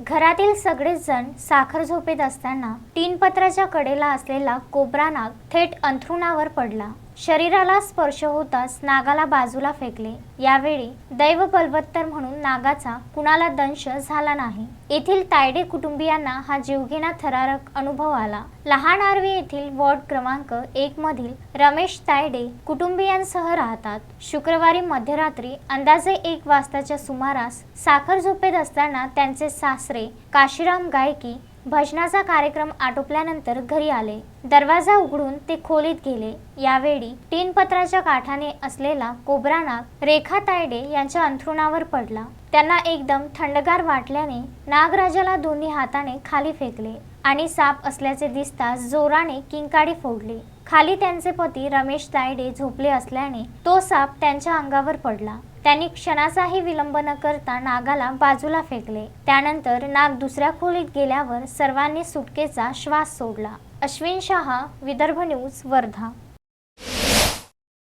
घरातील सगळेच जण साखर झोपेत असताना टीनपत्राच्या कडेला असलेला कोबरा नाग थेट अंथरुणावर पडला. शरीराला स्पर्श होताच नागाला बाजूला फेकले. यावेळी दैव बलवत्तर म्हणून नागाचा कुणाला दंश झाला नाही. येथील तायडे कुटुंबियांना हा जीवघेणा थरारक अनुभव आला. लहान आर्वी येथील वॉर्ड क्रमांक एक मधील रमेश तायडे कुटुंबियांसह राहतात. शुक्रवारी मध्यरात्री अंदाजे एक वाजताच्या सुमारास साखर झोपेत असताना त्यांचे सासरे काशीराम गायकी भजनाचा कार्यक्रम आटोपल्यानंतर घरी आले. दरवाजा उघडून ते खोलीत गेले. यावेळी तीन पत्राच्या काठाने असलेला कोबरा नाग रेखा तायडे यांच्या अंथरुणावर पडला. त्यांना एकदम थंडगार वाटल्याने नागराजाला दोन्ही हाताने खाली फेकले आणि साप असल्याचे दिसताच जोराने किंकाडी फोडली. खाली त्यांचे पती रमेश तायडे झोपले असल्याने तो साप त्यांच्या अंगावर पडला. त्यांनी क्षणाचाही विलंब न करता नागाला बाजूला फेकले. त्यानंतर नाग दुसऱ्या खोलीत गेल्यावर सर्वांनी सुटकेचा श्वास सोडला. अश्विन शहा विदर्भ न्यूज वर्धा.